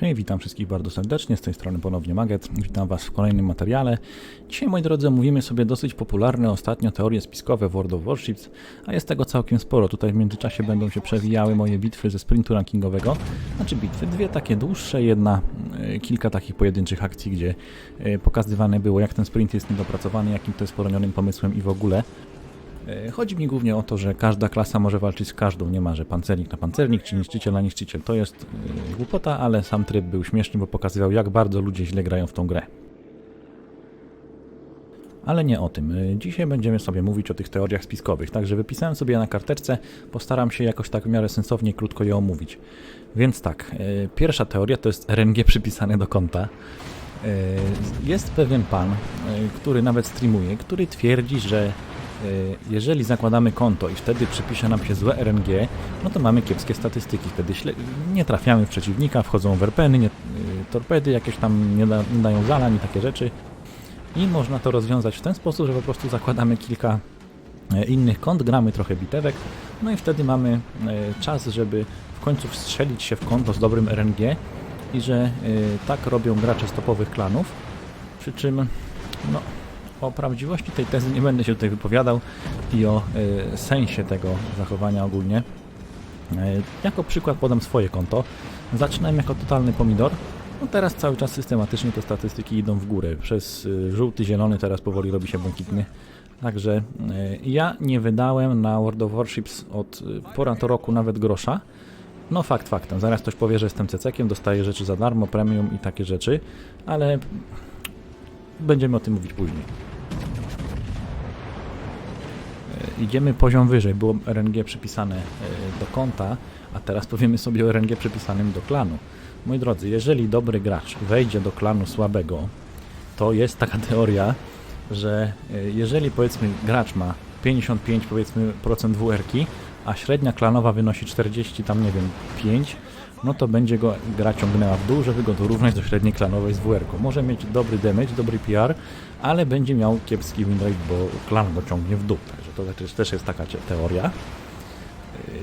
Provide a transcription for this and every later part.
Hej, witam wszystkich bardzo serdecznie, z tej strony ponownie Maget. Witam Was w kolejnym materiale. Dzisiaj, moi drodzy, omówimy sobie dosyć popularne ostatnio teorie spiskowe World of Warships, a jest tego całkiem sporo. Tutaj w międzyczasie będą się przewijały moje bitwy ze sprintu rankingowego. Znaczy bitwy, dwie takie dłuższe, jedna, e, kilka takich pojedynczych akcji, gdzie e, pokazywane było, jak ten sprint jest niedopracowany, jakim to jest poronionym pomysłem i w ogóle. E, Chodzi mi głównie o to, że każda klasa może walczyć z każdą. Nie ma, że pancernik na pancernik czy niszczyciel na niszczyciel. To jest e, głupota, ale sam tryb był śmieszny, bo pokazywał, jak bardzo ludzie źle grają w tą grę. Ale nie o tym. E, Dzisiaj będziemy sobie mówić o tych teoriach spiskowych. Także wypisałem sobie na karteczce, postaram się jakoś tak w miarę sensownie krótko je omówić. Więc tak, pierwsza teoria to jest RNG przypisane do konta. Jest pewien pan, który nawet streamuje, który twierdzi, że jeżeli zakładamy konto i wtedy przypisze nam się złe RNG, no to mamy kiepskie statystyki. Wtedy nie trafiamy w przeciwnika, wchodzą werpeny, nie, y, torpedy jakieś tam nie, da, nie dają zalań i takie rzeczy. I można to rozwiązać w ten sposób, że po prostu zakładamy kilka e, innych kont, gramy trochę bitewek, no i wtedy mamy e, czas, żeby w końcu wstrzelić się w konto z dobrym RNG i że e, tak robią gracze z topowych klanów. Przy czym, no, o prawdziwości tej tezy nie będę się tutaj wypowiadał i o e, sensie tego zachowania ogólnie. E, jako przykład podam swoje konto. Zaczynałem jako totalny pomidor. No teraz cały czas systematycznie te statystyki idą w górę. Przez e, żółty, zielony, teraz powoli robi się błękitny. Także e, ja nie wydałem na World of Warships od e, ponad roku nawet grosza. No fakt faktem, zaraz ktoś powie, że jestem cecekiem, dostaję rzeczy za darmo, premium i takie rzeczy, ale będziemy o tym mówić później. E, Idziemy poziom wyżej, było RNG przypisane e, do konta, a teraz powiemy sobie o RNG przypisanym do klanu. Moi drodzy, jeżeli dobry gracz wejdzie do klanu słabego, to jest taka teoria, że e, jeżeli powiedzmy gracz ma 55 powiedzmy procent WR-ki, a średnia klanowa wynosi 40 tam nie wiem 5, no to będzie go gra ciągnęła w dół, żeby go dorównać do średniej klanowej z WR-ką. Może mieć dobry damage, dobry PR, ale będzie miał kiepski win rate, bo klan go ciągnie w dół. Także to też- jest taka teoria. Yy,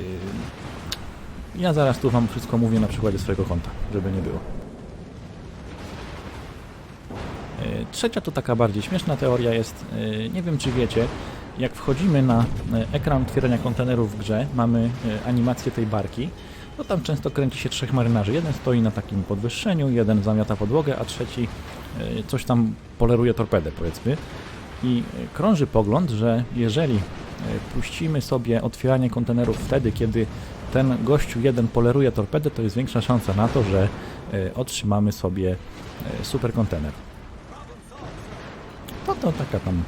Ja zaraz tu wam wszystko mówię na przykładzie swojego konta, żeby nie było. Yy, Trzecia to taka bardziej śmieszna teoria jest, yy, nie wiem czy wiecie, jak wchodzimy na ekran otwierania kontenerów w grze, mamy animację tej barki, to tam często kręci się trzech marynarzy. Jeden stoi na takim podwyższeniu, jeden zamiata podłogę, a trzeci yy, coś tam poleruje torpedę powiedzmy. I krąży pogląd, że jeżeli yy, puścimy sobie otwieranie kontenerów wtedy, kiedy ten gościu jeden poleruje torpedę, to jest większa szansa na to, że yy, otrzymamy sobie super kontener. To to taka tam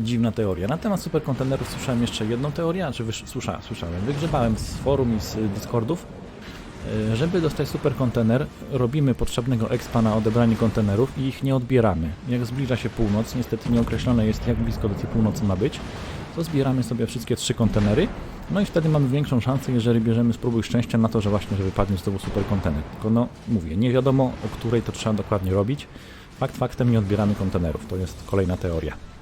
dziwna teoria. Na temat superkontenerów słyszałem jeszcze jedną teorię, czy wysz, słysza, słyszałem, wygrzebałem z forum i z y, Discordów. Y, Żeby dostać superkontener, robimy potrzebnego expa na odebranie kontenerów i ich nie odbieramy. Jak zbliża się północ, niestety nieokreślone jest jak blisko do tej północy ma być, to zbieramy sobie wszystkie trzy kontenery, no i wtedy mamy większą szansę, jeżeli bierzemy spróbuj szczęścia na to, że właśnie, że wypadnie z tobą superkontener. Tylko no, mówię, nie wiadomo o której to trzeba dokładnie robić. Fakt faktem nie odbieramy kontenerów. To jest kolejna teoria.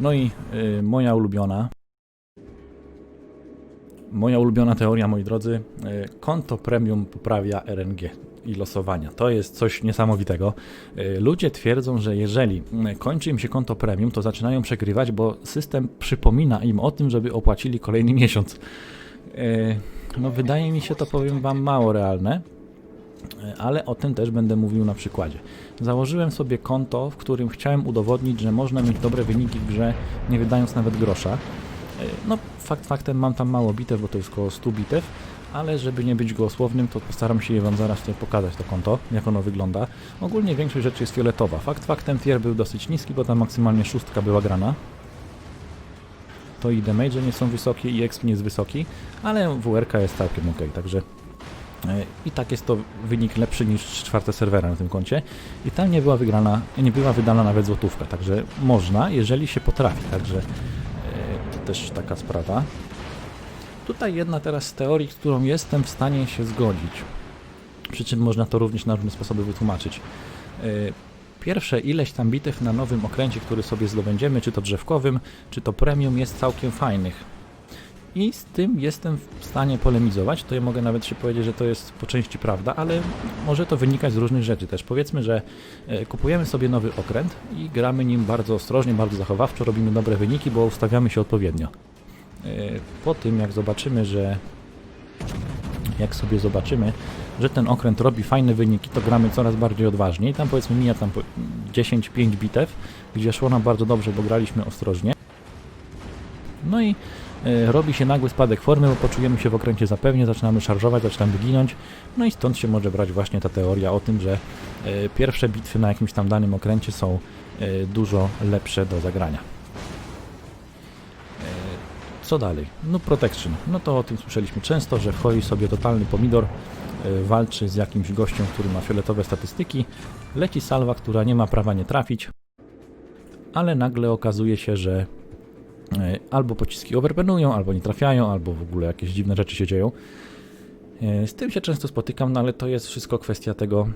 No i y, moja ulubiona. Moja ulubiona teoria, moi drodzy. Y, konto premium poprawia RNG i losowania. To jest coś niesamowitego. Y, ludzie twierdzą, że jeżeli y, kończy im się konto premium, to zaczynają przegrywać, bo system przypomina im o tym, żeby opłacili kolejny miesiąc. Y, no, wydaje mi się to, powiem Wam, mało realne ale o tym też będę mówił na przykładzie. Założyłem sobie konto, w którym chciałem udowodnić, że można mieć dobre wyniki w grze, nie wydając nawet grosza. E, No, fakt faktem mam tam mało bitew, bo to jest około 100 bitew, ale żeby nie być gołosłownym, to postaram się je Wam zaraz tutaj pokazać to konto, jak ono wygląda. Ogólnie większość rzeczy jest fioletowa. Fakt faktem tier był dosyć niski, bo tam maksymalnie szóstka była grana. To i damage nie są wysokie i exp nie jest wysoki, ale WRK jest całkiem ok, także I tak jest to wynik lepszy niż czwarte serwera na tym koncie. I tam nie była wygrana, nie była wydana nawet złotówka, także można, jeżeli się potrafi. Także e, to też taka sprawa. Tutaj jedna teraz z teorii, z którą jestem w stanie się zgodzić. Przy czym można to również na różne sposoby wytłumaczyć. E, Pierwsze ileś tam bitew na nowym okręcie, który sobie zdobędziemy, czy to drzewkowym, czy to premium, jest całkiem fajnych. I z tym jestem w stanie polemizować. To ja mogę nawet się powiedzieć, że to jest po części prawda, ale może to wynikać z różnych rzeczy też. Powiedzmy, że e, kupujemy sobie nowy okręt i gramy nim bardzo ostrożnie, bardzo zachowawczo, robimy dobre wyniki, bo ustawiamy się odpowiednio. E, Po tym, jak zobaczymy, że jak sobie zobaczymy, że ten okręt robi fajne wyniki, to gramy coraz bardziej odważnie. I tam powiedzmy mija tam po 10-5 bitew, gdzie szło nam bardzo dobrze, bo graliśmy ostrożnie. No i robi się nagły spadek formy, bo poczujemy się w okręcie zapewnie, zaczynamy szarżować, zaczynamy ginąć. No i stąd się może brać właśnie ta teoria o tym, że e, pierwsze bitwy na jakimś tam danym okręcie są e, dużo lepsze do zagrania. E, Co dalej? No protection. No to o tym słyszeliśmy często, że wchodzi sobie totalny pomidor, e, walczy z jakimś gościem, który ma fioletowe statystyki, leci salwa, która nie ma prawa nie trafić, ale nagle okazuje się, że e, albo pociski overpenują, albo nie trafiają, albo w ogóle jakieś dziwne rzeczy się dzieją. E, Z tym się często spotykam, no ale to jest wszystko kwestia tego,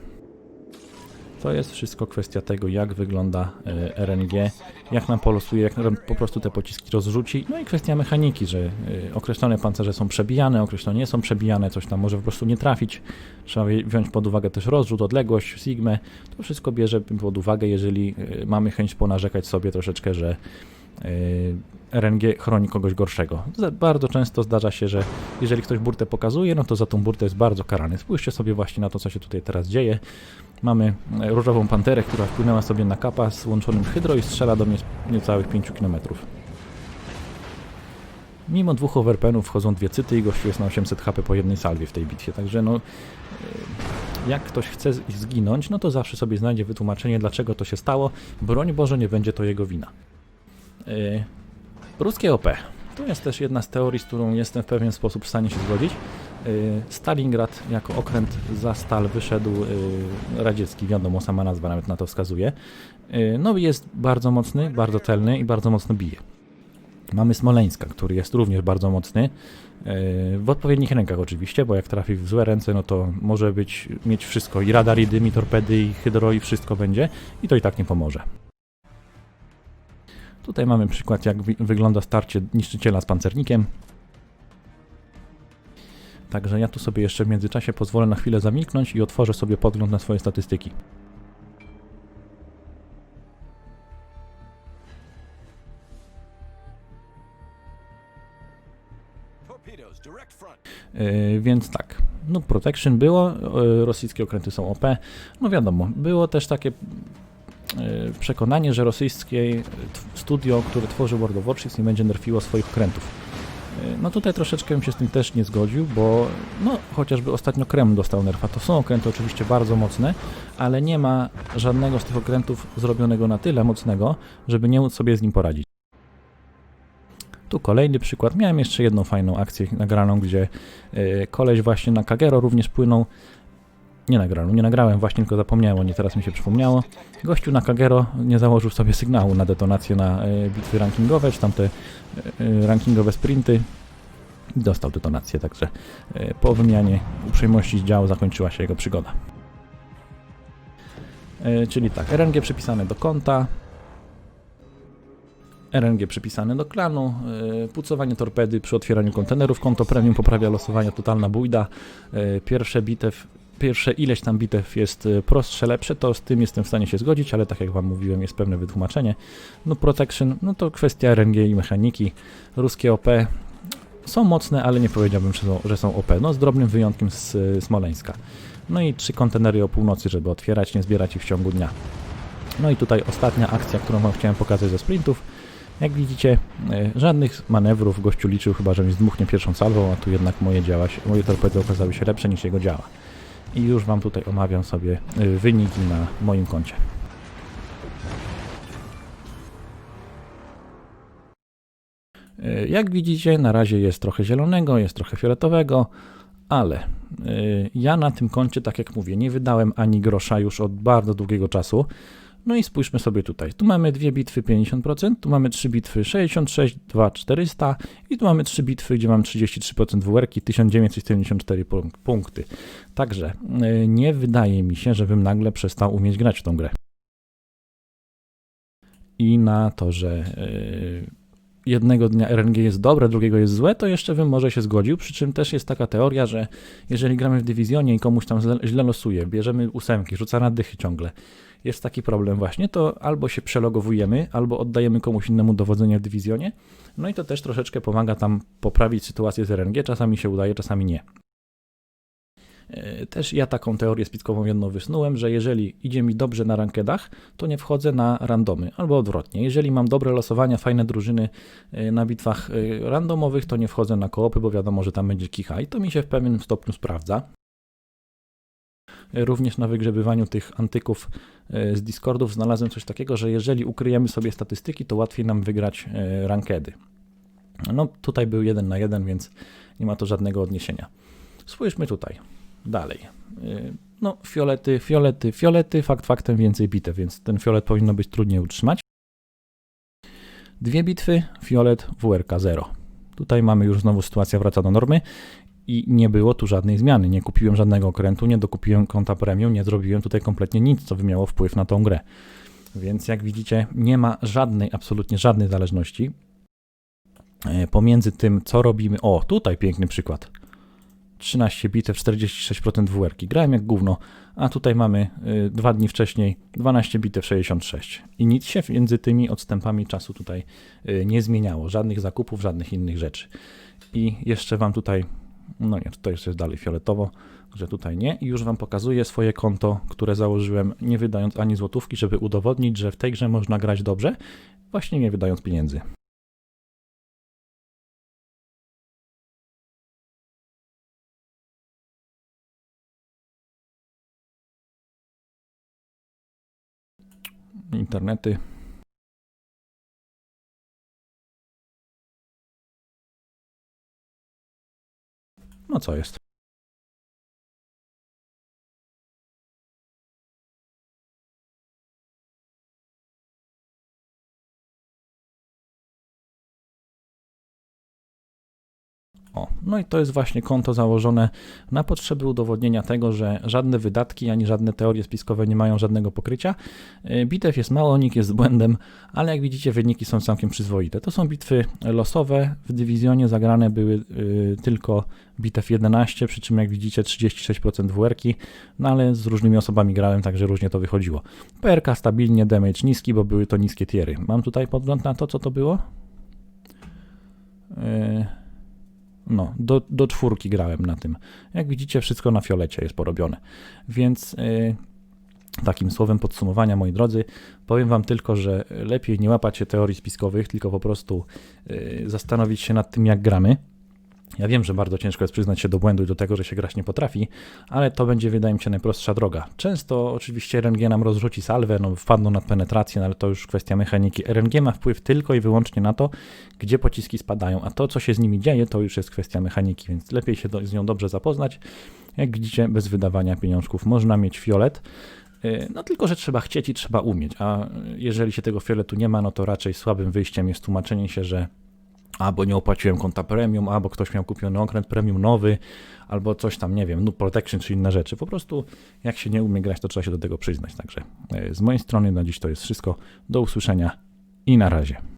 to jest wszystko kwestia tego, jak wygląda e, RNG, jak nam polosuje, jak nam po prostu te pociski rozrzuci. No i kwestia mechaniki, że e, określone pancerze są przebijane, określone nie są przebijane, coś tam może po prostu nie trafić. Trzeba wziąć pod uwagę też rozrzut, odległość, sigmę. To wszystko bierze pod uwagę, jeżeli e, mamy chęć ponarzekać sobie troszeczkę, że e, RNG chroni kogoś gorszego. Bardzo często zdarza się, że jeżeli ktoś burtę pokazuje, no to za tą burtę jest bardzo karany. Spójrzcie sobie właśnie na to, co się tutaj teraz dzieje. Mamy e, różową panterę, która wpłynęła sobie na kapa z łączonym hydro i strzela do mnie niecałych 5 km. Mimo dwóch overpenów wchodzą dwie cyty i gościu jest na 800 HP po jednej salwie w tej bitwie, także no e, jak ktoś chce zginąć, no to zawsze sobie znajdzie wytłumaczenie, dlaczego to się stało. Broń Boże, nie będzie to jego wina. E, Ruskie OP. To jest też jedna z teorii, z którą jestem w pewien sposób w stanie się zgodzić. Y, Stalingrad jako okręt za stal wyszedł y, radziecki, wiadomo, sama nazwa nawet na to wskazuje. Y, No i jest bardzo mocny, bardzo celny i bardzo mocno bije. Mamy Smoleńska, który jest również bardzo mocny. W odpowiednich rękach oczywiście, bo jak trafi w złe ręce, no to może być, mieć wszystko. I radar, i dym, i torpedy, i hydro, i wszystko będzie. I to i tak nie pomoże. Tutaj mamy przykład, jak wy wygląda starcie niszczyciela z pancernikiem. Także ja tu sobie jeszcze w międzyczasie pozwolę na chwilę zamilknąć i otworzę sobie podgląd na swoje statystyki. Yy, więc tak, no protection było, yy, rosyjskie okręty są OP. No wiadomo, było też takie przekonanie, że rosyjskie studio, które tworzy World of Warships nie będzie nerfiło swoich okrętów. Yy, No tutaj troszeczkę bym się z tym też nie zgodził, bo no chociażby ostatnio Kreml dostał nerfa. To są okręty oczywiście bardzo mocne, ale nie ma żadnego z tych okrętów zrobionego na tyle mocnego, żeby nie móc sobie z nim poradzić. Tu kolejny przykład. Miałem jeszcze jedną fajną akcję nagraną, gdzie e, koleś właśnie na Kagero również płynął. Nie nagrałem, nie nagrałem właśnie, tylko zapomniałem o niej, teraz mi się przypomniało. Gościu na Kagero nie założył sobie sygnału na detonację na e, bitwy rankingowe, czy tamte e, rankingowe sprinty. Dostał detonację, także e, po wymianie uprzejmości z działu zakończyła się jego przygoda. E, Czyli tak, RNG przypisane do konta, RNG przypisane do klanu, yy, pucowanie torpedy przy otwieraniu kontenerów, konto premium poprawia losowania, totalna bójda. Yy, pierwsze bitew, pierwsze ileś tam bitew jest yy, prostsze, lepsze, to z tym jestem w stanie się zgodzić, ale tak jak Wam mówiłem, jest pewne wytłumaczenie. No protection, no to kwestia RNG i mechaniki. Ruskie OP są mocne, ale nie powiedziałbym, że są, że są OP, no z drobnym wyjątkiem z yy, Smoleńska. No i trzy kontenery o północy, żeby otwierać, nie zbierać ich w ciągu dnia. No i tutaj ostatnia akcja, którą Wam chciałem pokazać ze sprintów. Jak widzicie, e, żadnych manewrów gościu liczył, chyba że mi zdmuchnie pierwszą salwą, a tu jednak moje, działa się, moje torpedy okazały się lepsze niż jego działa. I już Wam tutaj omawiam sobie e, wyniki na moim koncie. E, Jak widzicie, na razie jest trochę zielonego, jest trochę fioletowego, ale e, ja na tym koncie, tak jak mówię, nie wydałem ani grosza już od bardzo długiego czasu. No i spójrzmy sobie tutaj. Tu mamy dwie bitwy 50%, tu mamy trzy bitwy 66, 2 400 i tu mamy trzy bitwy, gdzie mam 33% WR-ki, 1974 punk- punkty. Także yy, nie wydaje mi się, żebym nagle przestał umieć grać w tą grę. I na to, że yy, jednego dnia RNG jest dobre, drugiego jest złe, to jeszcze bym może się zgodził. Przy czym też jest taka teoria, że jeżeli gramy w dywizjonie i komuś tam źle, źle losuje, bierzemy ósemki, rzuca na dychy ciągle, jest taki problem właśnie, to albo się przelogowujemy, albo oddajemy komuś innemu dowodzenie w dywizjonie. No i to też troszeczkę pomaga tam poprawić sytuację z RNG. Czasami się udaje, czasami nie. E, Też ja taką teorię spiskową jedną wysnułem, że jeżeli idzie mi dobrze na rankedach, to nie wchodzę na randomy, albo odwrotnie. Jeżeli mam dobre losowania, fajne drużyny e, na bitwach e, randomowych, to nie wchodzę na koopy, bo wiadomo, że tam będzie kicha i to mi się w pewnym stopniu sprawdza. E, Również na wygrzebywaniu tych antyków e, z Discordów znalazłem coś takiego, że jeżeli ukryjemy sobie statystyki, to łatwiej nam wygrać e, rankedy. No tutaj był jeden na jeden, więc nie ma to żadnego odniesienia. Spójrzmy tutaj. Dalej. Yy, No, fiolety, fiolety, fiolety, fakt faktem więcej bitew, więc ten fiolet powinno być trudniej utrzymać. Dwie bitwy, fiolet, WRK 0. Tutaj mamy już znowu sytuacja wraca do normy i nie było tu żadnej zmiany. Nie kupiłem żadnego okrętu, nie dokupiłem konta premium, nie zrobiłem tutaj kompletnie nic, co by miało wpływ na tą grę. Więc jak widzicie, nie ma żadnej, absolutnie żadnej zależności e, pomiędzy tym, co robimy. O, tutaj piękny przykład. 13 bitew, 46% dwójki. Grałem jak gówno, a tutaj mamy y, dwa dni wcześniej 12 bitew, 66. I nic się między tymi odstępami czasu tutaj y, nie zmieniało. Żadnych zakupów, żadnych innych rzeczy. I jeszcze Wam tutaj, no nie, tutaj jeszcze jest dalej fioletowo, że tutaj nie. I już Wam pokazuję swoje konto, które założyłem, nie wydając ani złotówki, żeby udowodnić, że w tej grze można grać dobrze, właśnie nie wydając pieniędzy. internety. No co jest? No i to jest właśnie konto założone na potrzeby udowodnienia tego, że żadne wydatki ani żadne teorie spiskowe nie mają żadnego pokrycia. Y, Bitew jest mało, nick jest błędem, ale jak widzicie wyniki są całkiem przyzwoite. To są bitwy losowe, w dywizjonie zagrane były y, tylko bitew 11, przy czym jak widzicie 36% WR-ki, no ale z różnymi osobami grałem, także różnie to wychodziło. PRK stabilnie, damage niski, bo były to niskie tiery. Mam tutaj podgląd na to, co to było? Yy... No, do, do czwórki grałem na tym. Jak widzicie, wszystko na fiolecie jest porobione. Więc yy, takim słowem podsumowania, moi drodzy, powiem Wam tylko, że lepiej nie łapać się teorii spiskowych, tylko po prostu yy, zastanowić się nad tym, jak gramy. Ja wiem, że bardzo ciężko jest przyznać się do błędu i do tego, że się grać nie potrafi, ale to będzie, wydaje mi się, najprostsza droga. Często oczywiście RNG nam rozrzuci salwę, no wpadną nad penetrację, no, ale to już kwestia mechaniki. RNG ma wpływ tylko i wyłącznie na to, gdzie pociski spadają, a to, co się z nimi dzieje, to już jest kwestia mechaniki, więc lepiej się do, z nią dobrze zapoznać. Jak widzicie, bez wydawania pieniążków można mieć fiolet. Yy, No tylko, że trzeba chcieć i trzeba umieć, a jeżeli się tego fioletu nie ma, no to raczej słabym wyjściem jest tłumaczenie się, że albo nie opłaciłem konta premium, albo ktoś miał kupiony okręt premium nowy, albo coś tam, nie wiem, no protection czy inne rzeczy. Po prostu jak się nie umie grać, to trzeba się do tego przyznać. Także e, z mojej strony na dziś to jest wszystko. Do usłyszenia i na razie.